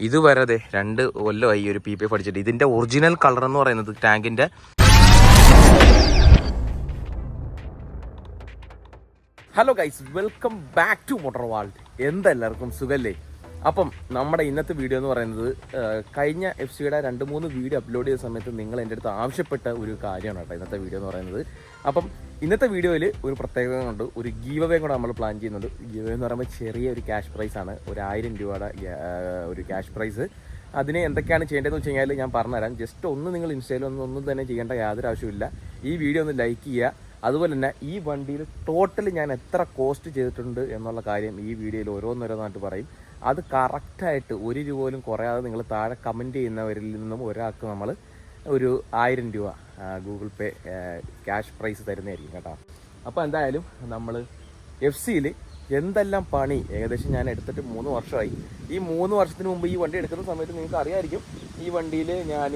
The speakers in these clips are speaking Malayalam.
ഇതുവരെ അതെ രണ്ട് കൊല്ലമായി ഒരു പി പി എഫ് അടിച്ചിട്ട്. ഒറിജിനൽ കളർ എന്ന് പറയുന്നത് ടാങ്കിന്റെ hello guys welcome back to motor world എന്തെല്ലാവർക്കും സുഖല്ലേ? അപ്പം നമ്മുടെ ഇന്നത്തെ വീഡിയോ എന്ന് പറയുന്നത് കഴിഞ്ഞ എഫ് സിയുടെ രണ്ട് മൂന്ന് വീഡിയോ അപ്ലോഡ് ചെയ്ത സമയത്ത് നിങ്ങൾ എന്റെ അടുത്ത് ആവശ്യപ്പെട്ട ഒരു കാര്യമാണ് കേട്ടോ ഇന്നത്തെ വീഡിയോ എന്ന് പറയുന്നത്. അപ്പം ഇന്നത്തെ വീഡിയോയിൽ ഒരു പ്രത്യേകത കൊണ്ട് ഒരു ഗീവ് അവേ കൂടെ നമ്മൾ പ്ലാൻ ചെയ്യുന്നുണ്ട്. ഗീവ് എന്ന് പറയുമ്പോൾ ചെറിയ ഒരു ക്യാഷ് പ്രൈസ് ആണ് ഒരു ആയിരം രൂപയുടെ ഒരു ക്യാഷ് പ്രൈസ് അതിന് എന്തൊക്കെയാണ് ചെയ്യേണ്ടതെന്ന് വെച്ച് കഴിഞ്ഞാൽ ഞാൻ പറഞ്ഞുതരാം. ജസ്റ്റ് ഒന്ന് നിങ്ങൾ ഇൻസ്റ്റയിൽ ഒന്നും ഒന്നും തന്നെ ചെയ്യേണ്ട യാതൊരു ആവശ്യമില്ല ഈ വീഡിയോ ഒന്ന് ലൈക്ക് ചെയ്യുക. അതുപോലെ തന്നെ ഈ വണ്ടിയിൽ ടോട്ടൽ ഞാൻ എത്ര കോസ്റ്റ് ചെയ്തിട്ടുണ്ട് എന്നുള്ള കാര്യം ഈ വീഡിയോയിൽ ഓരോന്നോരോന്നായിട്ട് പറയും. അത് കറക്റ്റായിട്ട് ഒരു രൂപ പോലും കുറയാതെ നിങ്ങൾ താഴെ കമന്റ് ചെയ്യുന്നവരിൽ നിന്നും ഒരാൾക്ക് നമ്മൾ ഒരു ആയിരം രൂപ ഗൂഗിൾ പേ ക്യാഷ് പ്രൈസ് തരുന്നതായിരിക്കും കേട്ടോ. അപ്പോൾ എന്തായാലും നമ്മൾ എഫ് സിയിൽ എന്തെല്ലാം പണി ഏകദേശം ഞാൻ എടുത്തിട്ട് മൂന്ന് വർഷമായി. ഈ മൂന്ന് വർഷത്തിന് മുമ്പ് ഈ വണ്ടി എടുക്കുന്ന സമയത്ത് നിങ്ങൾക്ക് അറിയാമായിരിക്കും ഈ വണ്ടിയിൽ ഞാൻ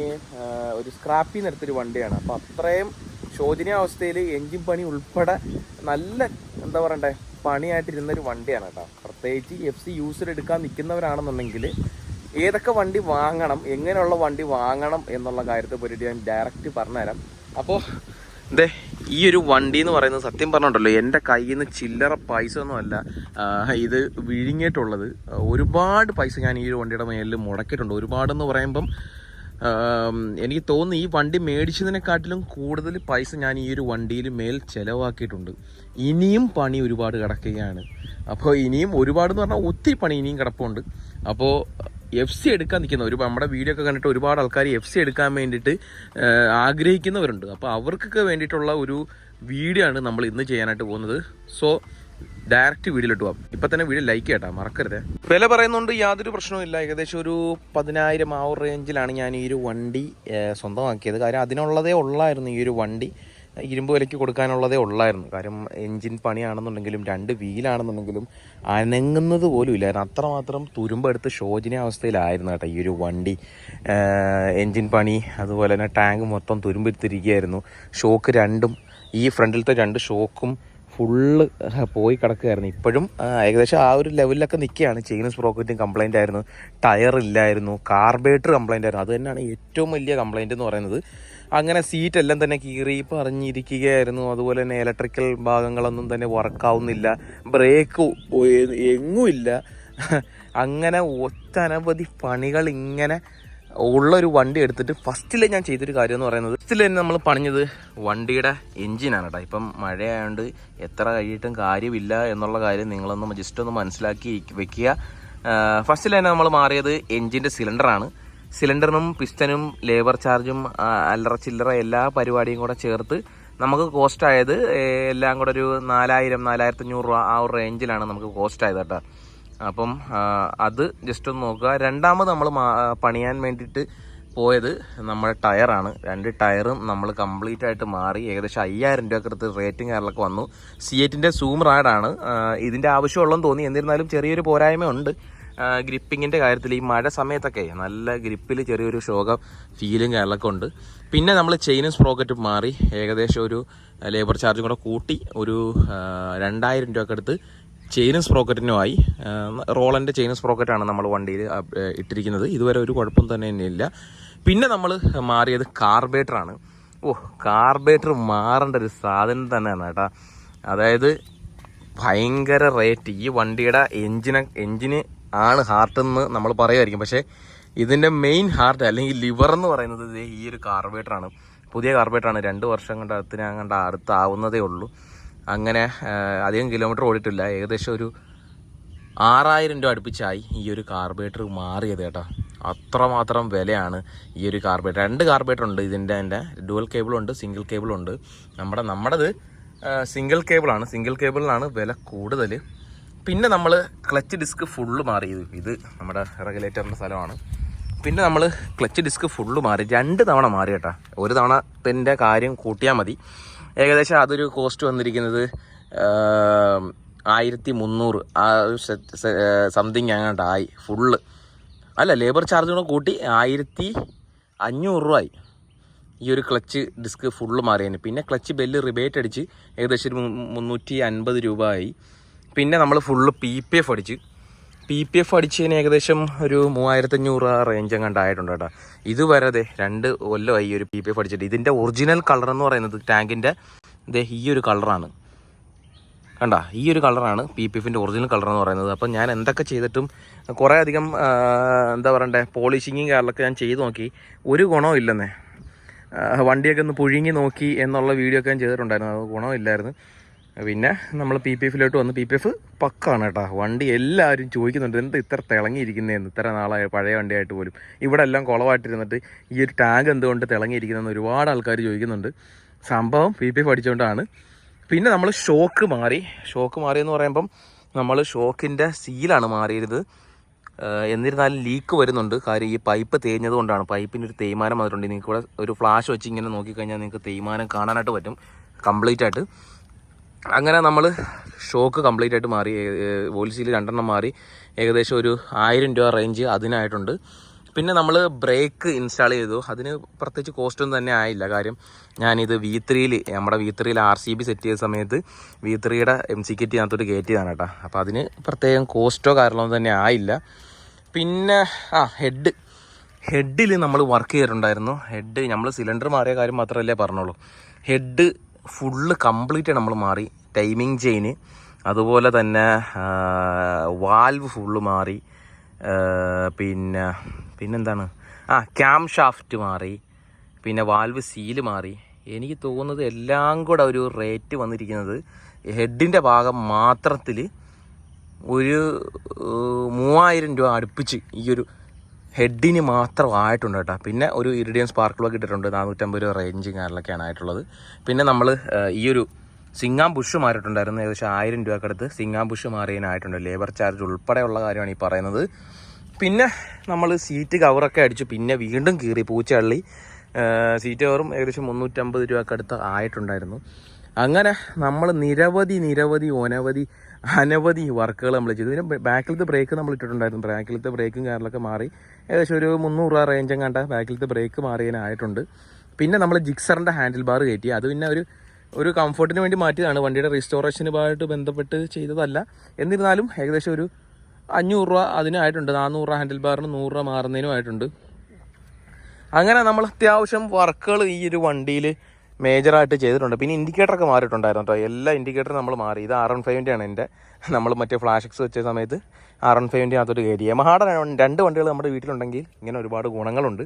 ഒരു സ്ക്രാപ്പിൽ നിന്ന് എടുത്തൊരു വണ്ടിയാണ്. അപ്പോൾ അത്രയും ശോചനീയാവസ്ഥയിൽ എൻജിൻ പണി ഉൾപ്പെടെ നല്ല എന്താ പറയണ്ടേ പണിയായിട്ടിരുന്നൊരു വണ്ടിയാണ് കേട്ടോ. പ്രത്യേകിച്ച് എഫ് സി യൂസർ എടുക്കാൻ നിൽക്കുന്നവരാണെന്നുണ്ടെങ്കിൽ ഏതൊക്കെ വണ്ടി വാങ്ങണം എങ്ങനെയുള്ള വണ്ടി വാങ്ങണം എന്നുള്ള കാര്യത്തെ പറ്റിയിട്ട് ഞാൻ ഡയറക്റ്റ് പറഞ്ഞുതരാം. അപ്പോൾ ഇതേ ഈ ഒരു വണ്ടി എന്ന് പറയുന്നത് സത്യം പറഞ്ഞിട്ടുണ്ടല്ലോ എന്റെ കയ്യിൽ നിന്ന് ചില്ലറ പൈസ ഒന്നുമല്ല ഇത് വിഴുങ്ങിയിട്ടുള്ളത്. ഒരുപാട് പൈസ ഞാൻ ഈ ഒരു വണ്ടിയുടെ മേലിൽ മുടക്കിയിട്ടുണ്ട്. ഒരുപാടെന്ന് പറയുമ്പം എനിക്ക് തോന്നുന്നു ഈ വണ്ടി മേടിച്ചതിനെക്കാട്ടിലും കൂടുതൽ പൈസ ഞാൻ ഈ ഒരു വണ്ടിയിൽ മേൽ ചിലവാക്കിയിട്ടുണ്ട്. ഇനിയും പണി ഒരുപാട് കിടക്കുകയാണ്. അപ്പോൾ ഇനിയും ഒരുപാട് എന്ന് പറഞ്ഞാൽ ഒത്തിരി പണി ഇനിയും കിടപ്പുണ്ട്. അപ്പോൾ എഫ് സി എടുക്കാൻ നിൽക്കുന്ന ഒരു നമ്മുടെ വീഡിയോ ഒക്കെ കണ്ടിട്ട് ഒരുപാട് ആൾക്കാർ എഫ് സി എടുക്കാൻ വേണ്ടിയിട്ട് ആഗ്രഹിക്കുന്നവരുണ്ട്. അപ്പോൾ അവർക്കൊക്കെ വേണ്ടിയിട്ടുള്ള ഒരു വീഡിയോ ആണ് നമ്മൾ ഇന്ന് ചെയ്യാനായിട്ട് പോകുന്നത്. സോ ഡയറക്റ്റ് വീഡിയോയിലോട്ട് പോകാം ഇപ്പൊ തന്നെ വീഡിയോ ലൈക്ക് ചെയ്യട്ടാ മറക്കരുത്. വില പറയുന്നുണ്ട് യാതൊരു പ്രശ്നവുമില്ല ഏകദേശം ഒരു പതിനായിരം ആ ഒരു റേഞ്ചിലാണ് ഞാൻ ഈ ഒരു വണ്ടി സ്വന്തമാക്കിയത്. കാര്യം അതിനുള്ളതേ ഉള്ളായിരുന്നു ഈ ഒരു വണ്ടി. ഇരുമ്പ് വിലയ്ക്ക് കൊടുക്കാനുള്ളതേ ഉള്ളായിരുന്നു. കാര്യം എൻജിൻ പണിയാണെന്നുണ്ടെങ്കിലും രണ്ട് വീലാണെന്നുണ്ടെങ്കിലും അനങ്ങുന്നത് പോലും ഇല്ലായിരുന്നു. അത്രമാത്രം തുരുമ്പെടുത്ത് ശോചനീയാവസ്ഥയിലായിരുന്നു കേട്ടോ ഈ ഒരു വണ്ടി. എൻജിൻ പണി അതുപോലെ തന്നെ ടാങ്ക് മൊത്തം തുരുമ്പെടുത്തിരിക്കുകയായിരുന്നു. ഷോക്ക് രണ്ടും ഈ ഫ്രണ്ടിലത്തെ രണ്ട് ഷോക്കും ഫുള്ള് പോയി കിടക്കുകയായിരുന്നു ഇപ്പോഴും ഏകദേശം ആ ഒരു ലെവലിലൊക്കെ നിൽക്കുകയാണ്. ചെയിൻ സ്പ്രോക്കറ്റും കംപ്ലൈന്റ് ആയിരുന്നു. ടയർ ഇല്ലായിരുന്നു. കാർബേറ്റർ കംപ്ലൈന്റ് ആയിരുന്നു. അത് തന്നെയാണ് ഏറ്റവും വലിയ കംപ്ലൈന്റ് എന്ന് പറയുന്നത്. അങ്ങനെ സീറ്റ് എല്ലാം തന്നെ കീറി പറഞ്ഞിരിക്കുകയായിരുന്നു. അതുപോലെ തന്നെ ഇലക്ട്രിക്കൽ ഭാഗങ്ങളൊന്നും തന്നെ വർക്കാവുന്നില്ല ബ്രേക്ക് എങ്ങുമില്ല അങ്ങനെ ഒട്ടനവധി പണികൾ ഇങ്ങനെ ഉള്ളൊരു വണ്ടി എടുത്തിട്ട് ഫസ്റ്റിൽ ഞാൻ ചെയ്തൊരു കാര്യം എന്ന് പറയുന്നത് ഫസ്റ്റിൽ തന്നെ നമ്മൾ പണിഞ്ഞത് വണ്ടിയുടെ എഞ്ചിനാണ് കേട്ടോ ഇപ്പം മഴയായതുകൊണ്ട് എത്ര കഴിയിട്ടും കാര്യമില്ല എന്നുള്ള കാര്യം നിങ്ങളൊന്ന് ജസ്റ്റ് ഒന്ന് മനസ്സിലാക്കി വെക്കുക. ഫസ്റ്റിൽ തന്നെ നമ്മൾ മാറിയത് എഞ്ചിന്റെ സിലിണ്ടറാണ് സിലിണ്ടറിനും പിസ്റ്റനും ലേബർ ചാർജും അല്ലറ ചില്ലറ എല്ലാ പരിപാടിയും കൂടെ ചേർത്ത് നമുക്ക് കോസ്റ്റ് ആയത് എല്ലാം കൂടെ ഒരു നാലായിരം നാലായിരത്തി അഞ്ഞൂറ് രൂപ ആ ഒരു റേഞ്ചിലാണ് നമുക്ക് കോസ്റ്റ് ആയത് കേട്ടോ അപ്പം അത് ജസ്റ്റ് ഒന്ന് നോക്കുക. രണ്ടാമത് നമ്മൾ പണിയാൻ വേണ്ടിയിട്ട് പോയത് നമ്മുടെ ടയറാണ്. രണ്ട് ടയറും നമ്മൾ കംപ്ലീറ്റ് ആയിട്ട് മാറി ഏകദേശം അയ്യായിരം രൂപ അടുത്ത് റേറ്റിംഗ് കാര്യങ്ങളൊക്കെ വന്നു. സി എറ്റിന്റെ സൂം റാഡാണ് ഇതിന്റെ ആവശ്യമുള്ളതെന്ന് തോന്നി. എന്നിരുന്നാലും ചെറിയൊരു പോരായ്മ ഉണ്ട്. ഗ്രിപ്പിങ്ങിന്റെ കാര്യത്തിൽ ഈ മഴ സമയത്തൊക്കെ നല്ല ഗ്രിപ്പിൽ ചെറിയൊരു ശോകം ഫീലും കാര്യങ്ങളൊക്കെ ഉണ്ട്. പിന്നെ നമ്മൾ ചെയിനും സ്പ്രോക്കറ്റും മാറി ഏകദേശം ഒരു ലേബർ ചാർജും കൂടെ കൂട്ടി ഒരു രണ്ടായിരം രൂപ അടുത്ത് ചെയിനും സ്പ്രോക്കറ്റിനുമായി റോളന്റെ ചെയിനും സ്പ്രോക്കറ്റാണ് നമ്മൾ വണ്ടിയിൽ ഇട്ടിരിക്കുന്നത്. ഇതുവരെ ഒരു കുഴപ്പം തന്നെ ഇല്ല. പിന്നെ നമ്മൾ മാറിയത് കാർബേറ്ററാണ്. ഓ കാർബേറ്റർ മാറേണ്ട ഒരു സാധനം തന്നെയാണ് കേട്ടോ. അതായത് ഭയങ്കര റേറ്റ്. ഈ വണ്ടിയുടെ എഞ്ചിന് എഞ്ചിന് ആണ് ഹാർട്ട് എന്ന് നമ്മൾ പറയുമായിരിക്കും. പക്ഷേ ഇതിന്റെ മെയിൻ ഹാർട്ട് അല്ലെങ്കിൽ ലിവർ എന്ന് പറയുന്നത് ഈ ഒരു കാർബേറ്ററാണ്. പുതിയ കാർബേറ്ററാണ്. രണ്ട് വർഷം കണ്ട അടുത്തിന് കണ്ട അടുത്താവുന്നതേ ഉള്ളൂ. അങ്ങനെ അധികം കിലോമീറ്റർ ഓടിട്ടില്ല ഏകദേശം ഒരു ആറായിരം രൂപ അടുപ്പിച്ചായി ഈ ഒരു കാർബേറ്റർ മാറിയത് കേട്ടോ. അത്രമാത്രം വിലയാണ് ഈ ഒരു കാർബേറ്റർ രണ്ട് കാർബേറ്റർ ഉണ്ട്. ഇതിന്റെ എന്റെ ഡുവൽ കേബിളുണ്ട് സിംഗിൾ കേബിളുണ്ട് നമ്മുടെ നമ്മുടേത് സിംഗിൾ കേബിളാണ് സിംഗിൾ കേബിളിനാണ് വില കൂടുതൽ. പിന്നെ നമ്മൾ ക്ലച്ച് ഡിസ്ക് ഫുള്ള് മാറി ഇത് ഇത് നമ്മുടെ റെഗുലേറ്ററിന്റെ സ്ഥലമാണ്. പിന്നെ നമ്മൾ ക്ലച്ച് ഡിസ്ക് ഫുള്ള് മാറി. രണ്ട് തവണ മാറി കേട്ടോ. ഒരു തവണ ഇതിന്റെ കാര്യം കൂട്ടിയാൽ മതി. ഏകദേശം അതൊരു കോസ്റ്റ് വന്നിരിക്കുന്നത് ആയിരത്തി മുന്നൂറ് ആ ഒരു സംതിങ് അങ്ങോട്ടായി ഫുള്ള് അല്ല ലേബർ ചാർജ് കൂടെ കൂട്ടി ആയിരത്തി അഞ്ഞൂറ് രൂപ ആയി. ഈ ഒരു ക്ലച്ച് ഡിസ്ക് ഫുള്ള് മാറിയതിന്. പിന്നെ ക്ലച്ച് ബെല്ല് റിബേറ്റ് അടിച്ച് ഏകദേശം ഒരു മുന്നൂറ്റി അൻപത് രൂപ ആയി. പിന്നെ നമ്മൾ ഫുള്ള് പി പി എഫ് അടിച്ച്. പി പി എഫ് അടിച്ചതിന് ഏകദേശം ഒരു മൂവായിരത്തഞ്ഞൂറ് ആ റേഞ്ച് അങ്ങാണ്ട് കേട്ടോ. ഇതുവരെ അതെ രണ്ട് കൊല്ലമായി ഒരു പി പി എഫ് അടിച്ചിട്ട്. ഇതിന്റെ ഒറിജിനൽ കളർ എന്ന് പറയുന്നത് ടാങ്കിന്റെ ഇതേ ഈ ഒരു കളറാണ് കണ്ട? ഈ ഒരു കളറാണ് പി പി എഫിന്റെ ഒറിജിനൽ കളർ എന്ന് പറയുന്നത്. അപ്പം ഞാൻ എന്തൊക്കെ ചെയ്തിട്ടും കുറേ അധികം എന്താ പറയണ്ടേ പോളിഷിങ്ങും കാര്യങ്ങളൊക്കെ ഞാൻ ചെയ്തു നോക്കി. ഒരു ഗുണവും ഇല്ലെന്നേ. വണ്ടിയൊക്കെ ഒന്ന് പുഴുങ്ങി നോക്കി എന്നുള്ള വീഡിയോ ഒക്കെ ഞാൻ ചെയ്തിട്ടുണ്ടായിരുന്നു. അത് ഗുണമില്ലായിരുന്നു പിന്നെ നമ്മൾ പി പി എഫിലോട്ട് വന്ന് പി പി എഫ് പക്കാണ് കേട്ടോ. വണ്ടി എല്ലാവരും ചോദിക്കുന്നുണ്ട് എന്ത് ഇത്ര തിളങ്ങിയിരിക്കുന്നതെന്ന് ഇത്ര നാളായ? പഴയ വണ്ടിയായിട്ട് പോലും? ഇവിടെ എല്ലാം കുളമായിട്ടിരുന്നിട്ട് ഈ ഒരു ടാങ്ക് എന്തുകൊണ്ട് തിളങ്ങിയിരിക്കുന്നതെന്ന് ഒരുപാട് ആൾക്കാർ ചോദിക്കുന്നുണ്ട്. സംഭവം പി പി എഫ് അടിച്ചുകൊണ്ടാണ് പിന്നെ നമ്മൾ ഷോക്ക് മാറി. ഷോക്ക് മാറിയെന്ന് പറയുമ്പം നമ്മൾ ഷോക്കിന്റെ സീലാണ് മാറിയത് എന്നിരുന്നാലും ലീക്ക് വരുന്നുണ്ട്. കാര്യം ഈ പൈപ്പ് തേഞ്ഞത് കൊണ്ടാണ്. പൈപ്പിന്റെ ഒരു തേയ്മാനം വന്നിട്ടുണ്ട്. നിങ്ങൾക്ക് ഇവിടെ ഒരു ഫ്ലാഷ് വെച്ച് ഇങ്ങനെ നോക്കിക്കഴിഞ്ഞാൽ നിങ്ങൾക്ക് തേയ്മാനം കാണാനായിട്ട് പറ്റും. കംപ്ലീറ്റ് ആയിട്ട് അങ്ങനെ നമ്മൾ ഷോക്ക് കംപ്ലീറ്റ് ആയിട്ട് മാറി വോൾസീൽ രണ്ടെണ്ണം മാറി ഏകദേശം ഒരു ആയിരം രൂപ റേഞ്ച് അതിനായിട്ടുണ്ട്. പിന്നെ നമ്മൾ ബ്രേക്ക് ഇൻസ്റ്റാൾ ചെയ്തു. അതിന് പ്രത്യേകിച്ച് കോസ്റ്റൊന്നും തന്നെ ആയില്ല. കാര്യം ഞാനിത് വി ത്രീയിൽ നമ്മുടെ വി ത്രീയിൽ ആർ സി ബി സെറ്റ് ചെയ്ത സമയത്ത് വി ത്രീയുടെ എം സി കിറ്റ് അതിനകത്തോട്ട് കയറ്റിയതാണ് കേട്ടോ. അപ്പോൾ അതിന് പ്രത്യേകം കോസ്റ്റോ കാര്യങ്ങളോ തന്നെ ആയില്ല. പിന്നെ ആ ഹെഡ് ഹെഡിൽ നമ്മൾ വർക്ക് ചെയ്തിട്ടുണ്ടായിരുന്നു. ഹെഡ് നമ്മൾ സിലിണ്ടർ മാറിയ കാര്യം മാത്രമല്ലേ പറഞ്ഞോളൂ. ഹെഡ് ഫുള്ള് കംപ്ലീറ്റ് നമ്മൾ മാറി. ടൈമിങ് ചെയിന് അതുപോലെ തന്നെ വാൽവ് ഫുള്ള് മാറി പിന്നെ പിന്നെന്താണ്? ആ ക്യാം ഷാഫ്റ്റ് മാറി പിന്നെ വാൽവ് സീൽ മാറി. എനിക്ക് തോന്നുന്നത് എല്ലാം കൂടെ ഒരു റേറ്റ് വന്നിരിക്കുന്നത് ഹെഡിന്റെ ഭാഗം മാത്രത്തിൽ ഒരു മൂവായിരം രൂപ അടുപ്പിച്ച് ഈ ഒരു ഹെഡിന് മാത്രം ആയിട്ടുണ്ട് കേട്ടോ. പിന്നെ ഒരു ഇറിഡിയൻ സ്പാർക്കിളൊക്കെ ഇട്ടിട്ടുണ്ട്. നാനൂറ്റമ്പത് രൂപ റേഞ്ച് കാര്യങ്ങളൊക്കെയാണ് ആയിട്ടുള്ളത്. പിന്നെ നമ്മൾ ഈ ഒരു സിംഗാം ബുഷ് മാറിയിട്ടുണ്ടായിരുന്നു. ഏകദേശം ആയിരം രൂപയ്ക്ക് അടുത്ത് സിംഗാം ബുഷ് മാറിയതിനായിട്ടുണ്ട്. ലേബർ ചാർജ് ഉൾപ്പെടെയുള്ള കാര്യമാണ് ഈ പറയുന്നത്. പിന്നെ നമ്മൾ സീറ്റ് കവറൊക്കെ അടിച്ചു പിന്നെ വീണ്ടും കീറി പൂച്ചള്ളി സീറ്റ് കവറും ഏകദേശം മുന്നൂറ്റമ്പത് രൂപയ്ക്ക് അടുത്ത് ആയിട്ടുണ്ടായിരുന്നു. അങ്ങനെ നമ്മൾ നിരവധി നിരവധി അനവധി അനവധി വർക്കുകൾ നമ്മൾ ചെയ്തു. ഇതിന് ബാക്കിലത്തെ ബ്രേക്ക് നമ്മൾ ഇട്ടിട്ടുണ്ടായിരുന്നു ബാക്കിലത്തെ ബ്രേക്കും കാര്യങ്ങളൊക്കെ മാറി. ഏകദേശം ഒരു മുന്നൂറ് രൂപ റേഞ്ചും കണ്ട ബാക്കിലത്തെ ബ്രേക്ക് മാറിയതിനായിട്ടുണ്ട്. പിന്നെ നമ്മൾ ജിക്സറിന്റെ ഹാൻഡിൽ ബാർ കയറ്റി. അത് പിന്നെ ഒരു ഒരു കംഫർട്ടിന് വേണ്ടി മാറ്റിയതാണ്. വണ്ടിയുടെ റീസ്റ്റോറേഷനുമായിട്ട് ബന്ധപ്പെട്ട് ചെയ്തതല്ല. എന്നിരുന്നാലും ഏകദേശം ഒരു അഞ്ഞൂറ് രൂപ അതിനായിട്ടുണ്ട്. നാനൂറ് രൂപ ഹാൻഡിൽ ബാറിന് നൂറ് രൂപ മാറുന്നതിനുമായിട്ടുണ്ട്. അങ്ങനെ നമ്മൾ അത്യാവശ്യം വർക്കുകൾ ഈ ഒരു വണ്ടിയിൽ മേജറായിട്ട് ചെയ്തിട്ടുണ്ട്. പിന്നെ ഇൻഡിക്കേറ്ററൊക്കെ മാറിയിട്ടുണ്ടായിരുന്നു കേട്ടോ. എല്ലാ ഇൻഡിക്കേറ്ററും നമ്മൾ മാറി. ഇത് ആർ എൺ ഫൈവിന്റെ ആണ് എന്റെ. നമ്മൾ മറ്റേ ഫ്ലാഷ് എക്സ് വെച്ച സമയത്ത് ആർ എൺ ഫൈവിന്റെ അകത്തോട്ട് കയറി യമഹാടെ രണ്ട് വണ്ടികൾ നമ്മുടെ വീട്ടിലുണ്ടെങ്കിൽ ഇങ്ങനെ ഒരുപാട് ഗുണങ്ങളുണ്ട്.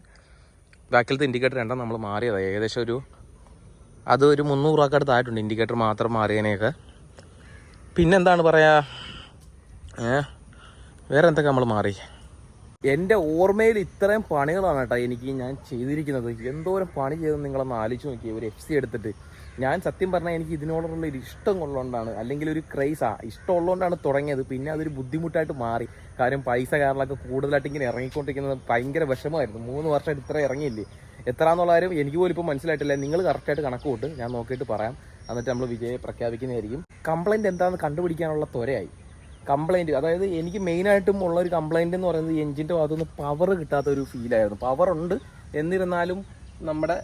ബാക്കിലത്തെ ഇൻഡിക്കേറ്റർ രണ്ടാണ് നമ്മൾ മാറിയതാണ് ഏകദേശം ഒരു അത് ഒരു മുന്നൂറ് രൂപക്ക് അടുത്തായിട്ടുണ്ട് ഇൻഡിക്കേറ്റർ മാത്രം മാറിയതിനെയൊക്കെ. പിന്നെന്താണ് പറയുക വേറെ എന്തൊക്കെ നമ്മൾ മാറി? എന്റെ ഓർമ്മയിൽ ഇത്രയും പണികളാണ് കേട്ടോ എനിക്ക് ഞാൻ ചെയ്തിരിക്കുന്നത്. എന്തോരം പണി ചെയ്തെന്ന് നിങ്ങളൊന്ന് ആലോചിച്ച് നോക്കി ഒരു എഫ് സി എടുത്തിട്ട്. ഞാൻ സത്യം പറഞ്ഞാൽ എനിക്ക് ഇതിനോടുള്ള ഒരു ഇഷ്ടം ഉള്ളതുകൊണ്ടാണ്. അല്ലെങ്കിൽ ഒരു ക്രൈസാ ഇഷ്ടം ഉള്ളതുകൊണ്ടാണ് തുടങ്ങിയത്. പിന്നെ അതൊരു ബുദ്ധിമുട്ടായിട്ട് മാറി. കാര്യം പൈസ കാരണമൊക്കെ കൂടുതലായിട്ട് ഇങ്ങനെ ഇറങ്ങിക്കൊണ്ടിരിക്കുന്നത് ഭയങ്കര വിഷമമായിരുന്നു. മൂന്ന് വർഷമായിട്ട് ഇത്ര ഇറങ്ങിയില്ലേ? എത്രാന്നുള്ള കാര്യം എനിക്ക് പോലും ഇപ്പോൾ മനസ്സിലായിട്ടില്ല. നിങ്ങൾ കറക്റ്റായിട്ട് കണക്ക് കൂട്ട്. ഞാൻ നോക്കിയിട്ട് പറയാം. എന്നിട്ട് നമ്മൾ വിജയം പ്രഖ്യാപിക്കുന്നതായിരിക്കും. കംപ്ലൈന്റ് എന്താണെന്ന് കണ്ടുപിടിക്കാനുള്ള ത്വരയായി. കംപ്ലൈന്റ് അതായത് എനിക്ക് മെയിനായിട്ടും ഉള്ള ഒരു കംപ്ലൈന്റ് എന്ന് പറയുന്നത് എഞ്ചിന്റെ ഭാഗത്തുനിന്ന് പവർ കിട്ടാത്ത ഒരു ഫീലായിരുന്നു പവർ ഉണ്ട്. എന്നിരുന്നാലും നമ്മുടെ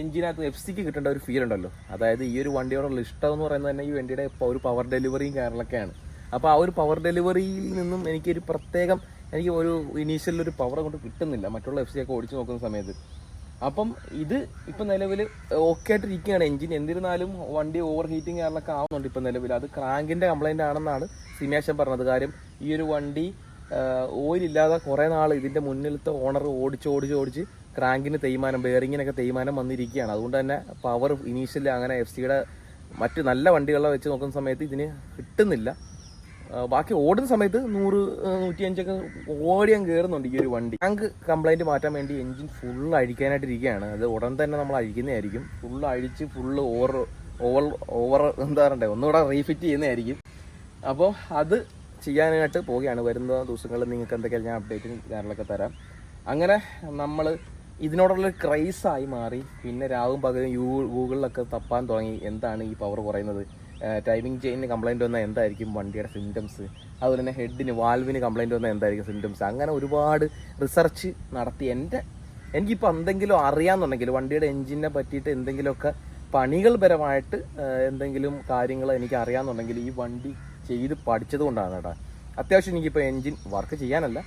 എഞ്ചിനകത്ത് എഫ് സിക്ക് കിട്ടേണ്ട ഒരു ഫീൽ ഉണ്ടല്ലോ. അതായത് ഈ ഒരു വണ്ടിയോടുള്ള ഇഷ്ടം എന്ന് പറയുന്നത് തന്നെ ഈ വണ്ടിയുടെ ഒരു പവർ ഡെലിവറിയും കാര്യങ്ങളൊക്കെയാണ്. അപ്പോൾ ആ ഒരു പവർ ഡെലിവറിയിൽ നിന്നും എനിക്കൊരു പ്രത്യേകം എനിക്ക് ഒരു ഇനീഷ്യലൊരു പവർ കൊണ്ട് കിട്ടുന്നില്ല. മറ്റുള്ള എഫ് സി ഒക്കെ ഓടിച്ചു നോക്കുന്ന സമയത്ത്. അപ്പം ഇത് ഇപ്പം നിലവിൽ ഓക്കെ ആയിട്ടിരിക്കുകയാണ്. എഞ്ചിൻ എന്നിരുന്നാലും വണ്ടി ഓവർ ഹീറ്റിംഗ് കാരണമൊക്കെ ആവുന്നുണ്ട് ഇപ്പം നിലവിൽ അത് ക്രാങ്കിന്റെ കംപ്ലൈന്റ് ആണെന്നാണ് സിമേഷൻ പറഞ്ഞത്. കാര്യം ഈ ഒരു വണ്ടി ഓയിലില്ലാതെ കുറേ നാൾ ഇതിന്റെ മുന്നിലത്തെ ഓണർ ഓടിച്ച് ഓടിച്ച് ഓടിച്ച് ക്രാങ്കിന് തേയ്മാനം ബെയറിങ്ങിനൊക്കെ തേയ്മാനം വന്നിരിക്കുകയാണ്. അതുകൊണ്ട് തന്നെ പവർ ഇനീഷ്യലി അങ്ങനെ എഫ് സിയുടെ മറ്റ് നല്ല വണ്ടികളെ വെച്ച് നോക്കുന്ന സമയത്ത് ഇതിന് കിട്ടുന്നില്ല. ബാക്കി ഓടുന്ന സമയത്ത് നൂറ് നൂറ്റി അഞ്ചൊക്കെ ഓടിയാൻ കയറുന്നുണ്ട് ഈ ഒരു വണ്ടി. ടാങ്ക് കംപ്ലൈന്റ് മാറ്റാൻ വേണ്ടി എഞ്ചിൻ ഫുൾ അഴിക്കാനായിട്ട് ഇരിക്കുകയാണ്. അത് ഉടൻ തന്നെ നമ്മൾ അഴിക്കുന്നതായിരിക്കും. ഫുൾ അഴിച്ച് ഫുള്ള് ഓവർ ഓവർ ഓവർ എന്താ പറയണ്ടേ? ഒന്നുകൂടെ റീഫിറ്റ് ചെയ്യുന്നതായിരിക്കും. അപ്പോൾ അത് ചെയ്യാനായിട്ട് പോവുകയാണ്. വരുന്ന ദിവസങ്ങളിൽ നിങ്ങൾക്ക് എന്തൊക്കെയാണ് ഞാൻ അപ്ഡേറ്റും കാര്യങ്ങളൊക്കെ തരാം. അങ്ങനെ നമ്മൾ ഇതിനോടുള്ള ക്രൈസായി മാറി. പിന്നെ രാവും പകലും യൂ ഗൂഗിളിലൊക്കെ തപ്പാൻ തുടങ്ങി. എന്താണ് ഈ പവർ കുറയുന്നത്? ടൈമിംഗ് ചെയിനിന് കംപ്ലൈന്റ് വന്നാൽ എന്തായിരിക്കും വണ്ടിയുടെ സിംറ്റംസ് അതുപോലെ തന്നെ ഹെഡിന് വാൽവിന് കംപ്ലൈന്റ് വന്നാൽ എന്തായിരിക്കും സിംറ്റംസ് അങ്ങനെ ഒരുപാട് റിസർച്ച് നടത്തി. എന്റെ എനിക്കിപ്പോൾ എന്തെങ്കിലും അറിയാമെന്നുണ്ടെങ്കിൽ വണ്ടിയുടെ എൻജിനെ പറ്റിയിട്ട് എന്തെങ്കിലുമൊക്കെ പണികൾ പരമായിട്ട് എന്തെങ്കിലും കാര്യങ്ങൾ എനിക്ക് അറിയാമെന്നുണ്ടെങ്കിൽ ഈ വണ്ടി ചെയ്ത് പഠിച്ചത് കൊണ്ടാണ് കേട്ടോ. അത്യാവശ്യം എനിക്കിപ്പോൾ എൻജിൻ വർക്ക് ചെയ്യാനല്ല.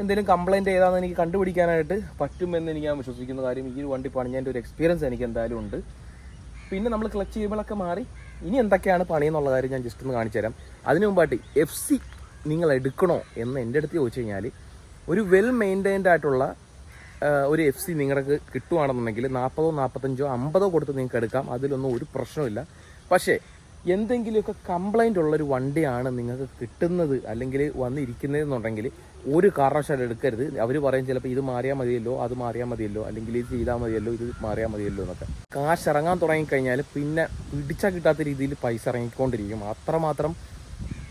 എന്തെങ്കിലും കംപ്ലൈന്റ് ഏതാണെന്ന് എനിക്ക് കണ്ടുപിടിക്കാനായിട്ട് പറ്റുമെന്ന് എനിക്ക് ഞാൻ വിശ്വസിക്കുന്ന കാര്യം ഈ വണ്ടി പണിഞ്ഞതിന്റെ ഒരു എക്സ്പീരിയൻസ് എനിക്ക് എന്തായാലും ഉണ്ട്. പിന്നെ നമ്മൾ ക്ലച്ച് ചെയ്യുമ്പോഴൊക്കെ മാറി. ഇനി എന്തൊക്കെയാണ് പണി എന്നുള്ള കാര്യം ഞാൻ ജസ്റ്റ് ഒന്ന് കാണിച്ചു തരാം. അതിനു മുമ്പായിട്ട് എഫ് സി നിങ്ങൾ എടുക്കണോ എന്ന് എന്റെ അടുത്ത് ചോദിച്ചു കഴിഞ്ഞാൽ ഒരു വെൽ മെയിന്റൈൻഡ് ആയിട്ടുള്ള ഒരു എഫ് സി നിങ്ങൾക്ക് കിട്ടുവാണെന്നുണ്ടെങ്കിൽ നാൽപ്പതോ നാൽപ്പത്തഞ്ചോ അമ്പതോ കൊടുത്ത് നിങ്ങൾക്ക് എടുക്കാം. അതിലൊന്നും ഒരു പ്രശ്നമില്ല പക്ഷേ എന്തെങ്കിലുമൊക്കെ കംപ്ലൈന്റ് ഉള്ളൊരു വണ്ടിയാണ് നിങ്ങൾക്ക് കിട്ടുന്നത് അല്ലെങ്കിൽ വന്നിരിക്കുന്നതെന്നുണ്ടെങ്കിൽ ഒരു കാരണവശാലും എടുക്കരുത്. അവർ പറയും ചിലപ്പോൾ ഇത് മാറിയാൽ മതിയല്ലോ അത് മാറിയാൽ മതിയല്ലോ അല്ലെങ്കിൽ ഇത് ചെയ്താൽ മതിയല്ലോ ഇത് മാറിയാൽ മതിയല്ലോ എന്നൊക്കെ. കാശ് ഇറങ്ങാൻ തുടങ്ങിക്കഴിഞ്ഞാൽ പിന്നെ പിടിച്ചാൽ കിട്ടാത്ത രീതിയിൽ പൈസ ഇറങ്ങിക്കൊണ്ടിരിക്കും. അത്രമാത്രം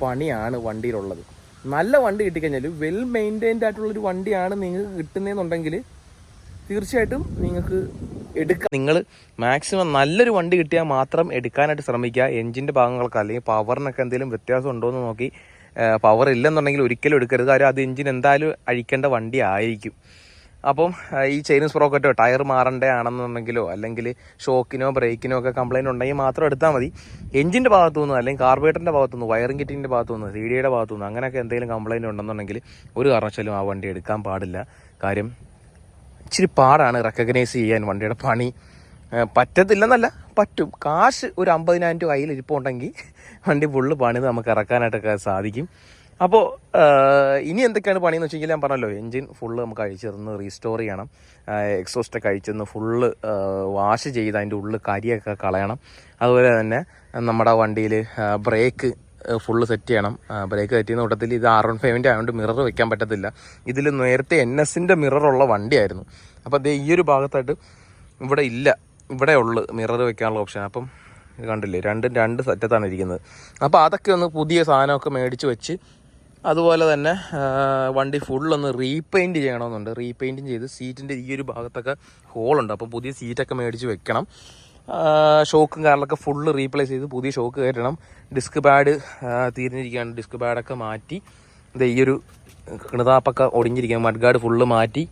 പണിയാണ് വണ്ടിയിലുള്ളത്. നല്ല വണ്ടി കിട്ടിക്കഴിഞ്ഞാൽ വെൽ മെയിന്റൈൻഡ് ആയിട്ടുള്ളൊരു വണ്ടിയാണ് നിങ്ങൾക്ക് കിട്ടുന്നതെന്നുണ്ടെങ്കിൽ തീർച്ചയായിട്ടും നിങ്ങൾക്ക് എടുക്കാം നിങ്ങൾ മാക്സിമം നല്ലൊരു വണ്ടി കിട്ടിയാൽ മാത്രം എടുക്കാനായിട്ട് ശ്രമിക്കുക. എഞ്ചിന്റെ ഭാഗങ്ങളൊക്കെ അല്ലെങ്കിൽ പവറിനൊക്കെ എന്തെങ്കിലും വ്യത്യാസം ഉണ്ടോ എന്ന് നോക്കി പവർ ഇല്ലെന്നുണ്ടെങ്കിൽ ഒരിക്കലും എടുക്കരുത്. കാര്യം അത് എഞ്ചിൻ എന്തായാലും അഴിക്കേണ്ട വണ്ടി ആയിരിക്കും. അപ്പം ഈ ചെയിൻ സ്പ്രോക്കറ്റോ ടയർ മാറേണ്ടതാണെന്നുണ്ടെങ്കിലോ അല്ലെങ്കിൽ ഷോക്കിനോ ബ്രേക്കിനോ ഒക്കെ കംപ്ലൈന്റ് ഉണ്ടെങ്കിൽ മാത്രം എടുത്താൽ മതി. എഞ്ചിന്റെ ഭാഗത്തു നിന്ന് അല്ലെങ്കിൽ കാർബേറ്ററിന്റെ ഭാഗത്തു നിന്ന് വയറിംഗ് കിറ്റിന്റെ ഭാഗത്തു നിന്ന് സി ഡിയുടെ ഭാഗത്തു നിന്ന് അങ്ങനെയൊക്കെ എന്തെങ്കിലും കംപ്ലൈന്റ് ഉണ്ടെന്നുണ്ടെങ്കിൽ ഒരു കാരണവശാലും ആ വണ്ടി എടുക്കാൻ പാടില്ല. കാര്യം ഇച്ചിരി പാടാണ് റെക്കഗ്നൈസ് ചെയ്യാൻ വണ്ടിയുടെ പണി. പറ്റത്തില്ലെന്നല്ല പറ്റും. കാശ് ഒരു അമ്പതിനായിരം രൂപ കയ്യിൽ ഇരിപ്പുണ്ടെങ്കിൽ വണ്ടി ഫുള്ള് പണിത് നമുക്ക് ഇറക്കാനായിട്ടൊക്കെ സാധിക്കും. അപ്പോൾ ഇനി എന്തൊക്കെയാണ് പണിയെന്ന് വെച്ച് കഴിഞ്ഞാൽ ഞാൻ പറഞ്ഞല്ലോ എൻജിൻ ഫുള്ള് നമുക്ക് അഴിച്ചിരുന്ന് റീസ്റ്റോർ ചെയ്യണം. എക്സോസ്റ്റൊക്കെ അഴിച്ചിരുന്ന് ഫുള്ള് വാഷ് ചെയ്ത് അതിന്റെ ഉള്ളിൽ കരിയൊക്കെ കളയണം. അതുപോലെ തന്നെ നമ്മുടെ വണ്ടിയിൽ ബ്രേക്ക് ഫുള്ള് സെറ്റ് ചെയ്യണം. ബ്രേക്ക് ചെയ്യുന്ന കൂട്ടത്തിൽ ഇത് ആർ വൺ ഫൈവിന്റെ ആയതുകൊണ്ട് മിറർ വെക്കാൻ പറ്റത്തില്ല. ഇതിൽ നേരത്തെ എൻ എസിന്റെ മിററുള്ള വണ്ടിയായിരുന്നു. അപ്പോൾ അതേ ഈ ഒരു ഭാഗത്തായിട്ട് ഇവിടെ ഇല്ല. ഇവിടെ ഉള്ളു മിറർ വെക്കാനുള്ള ഓപ്ഷൻ അപ്പം ഇത് കണ്ടില്ലേ? രണ്ടും രണ്ട് സെറ്റത്താണ് ഇരിക്കുന്നത്. അപ്പോൾ അതൊക്കെ ഒന്ന് പുതിയ സാധനമൊക്കെ മേടിച്ച് വെച്ച് അതുപോലെ തന്നെ വണ്ടി ഫുള്ളൊന്ന് റീപെയിന്റ് ചെയ്യണമെന്നുണ്ട്. റീപെയിന്റും ചെയ്ത് സീറ്റിന്റെ ഈ ഒരു ഭാഗത്തൊക്കെ ഹോളുണ്ട് അപ്പോൾ പുതിയ സീറ്റൊക്കെ മേടിച്ച് വെക്കണം. ഷോക്കും കാര്യങ്ങളൊക്കെ ഫുള്ള് റീപ്ലേസ് ചെയ്ത് പുതിയ ഷോക്ക് കയറ്റണം. ഡിസ്ക് പാഡ് തീർന്നിരിക്കുകയാണ് ഡിസ്ക് പാഡൊക്കെ മാറ്റി. ഇത് ഈ ഒരു കിണതാപ്പൊക്കെ ഒടിഞ്ഞിരിക്കുക മഡ് ഗാർഡ് ഫുള്ള് മാറ്റി.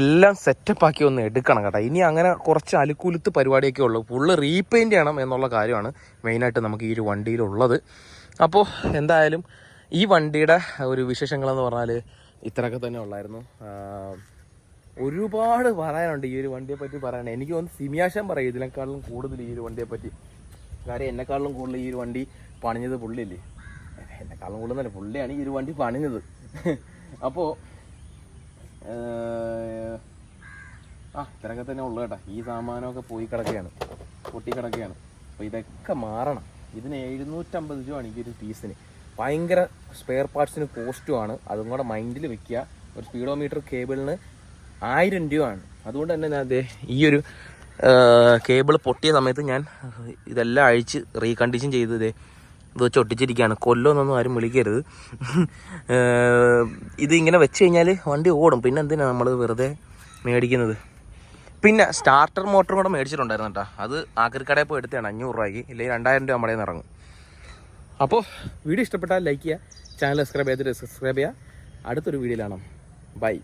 എല്ലാം സെറ്റപ്പ് ആക്കി ഒന്ന് എടുക്കണം കേട്ടോ. ഇനി അങ്ങനെ കുറച്ച് അലുക്കുലുത്ത് പരിപാടിയൊക്കെ ഉള്ളൂ. ഫുള്ള് റീപെയിന്റ് ചെയ്യണം എന്നുള്ള കാര്യമാണ് മെയിനായിട്ട് നമുക്ക് ഈ ഒരു വണ്ടിയിലുള്ളത്. അപ്പോൾ എന്തായാലും ഈ വണ്ടിയുടെ ഒരു വിശേഷങ്ങളെന്ന് പറഞ്ഞാൽ ഇത്രയൊക്കെ തന്നെ ഉള്ളായിരുന്നു. ഒരുപാട് പറയാനുണ്ട് ഈ ഒരു വണ്ടിയെ പറ്റി പറയാൻ. എനിക്ക് തോന്നുന്നു സിമിയാശം പറയും ഇതിനേക്കാളും കൂടുതൽ ഈ ഒരു വണ്ടിയെ പറ്റി കാര്യം എന്നെക്കാളും കൂടുതൽ ഈ ഒരു വണ്ടി പണിഞ്ഞത് പുള്ളിയല്ലേ? എന്നെക്കാളും കൂടുതൽ പുള്ളിയാണ് ഈ ഒരു വണ്ടി പണിഞ്ഞത്. അപ്പോൾ ആ ഇത്രയൊക്കെ തന്നെ ഉള്ളു കേട്ടോ. ഈ സാമാനമൊക്കെ പോയി കിടക്കുകയാണ് പൊട്ടി കിടക്കുകയാണ്. അപ്പോൾ ഇതൊക്കെ മാറണം. ഇതിന് എഴുന്നൂറ്റമ്പത് രൂപ ആണ് ഈ ഒരു പീസിന് ഭയങ്കര സ്പെയർ പാർട്സിന് കോസ്റ്റുമാണ് അതും കൂടെ മൈൻഡിൽ വെക്കുക. ഒരു സ്പീഡോമീറ്റർ കേബിളിന് ആയിരം രൂപയാണ്. അതുകൊണ്ട് തന്നെ ഞാൻ ദേ ഈ ഒരു കേബിൾ പൊട്ടിയ സമയത്ത് ഞാൻ ഇതെല്ലാം അഴിച്ച് റീകണ്ടീഷൻ ചെയ്തത് ഇത് വെച്ച് ഒട്ടിച്ചിരിക്കുകയാണ്. കൊല്ലമെന്നൊന്നും ആരും വിളിക്കരുത്. ഇത് ഇങ്ങനെ വെച്ച് കഴിഞ്ഞാൽ വണ്ടി ഓടും. പിന്നെ എന്തിനാണ് നമ്മൾ വെറുതെ മേടിക്കുന്നത്? പിന്നെ സ്റ്റാർട്ടർ മോട്ടറും കൂടെ മേടിച്ചിട്ടുണ്ടായിരുന്നു കേട്ടോ. അത് ആക്രിക്കടയിൽ പോയി എടുത്തതാണ് അഞ്ഞൂറ് രൂപയ്ക്ക്. ഇല്ലെങ്കിൽ രണ്ടായിരം രൂപ നമ്മുടെ ഇറങ്ങും. അപ്പോൾ വീഡിയോ ഇഷ്ടപ്പെട്ടാൽ ലൈക്ക് ചെയ്യുക ചാനൽ സബ്സ്ക്രൈബ് ചെയ്തിട്ട് സബ്സ്ക്രൈബ് ചെയ്യുക. അടുത്തൊരു വീഡിയോയിലാണ് ബൈ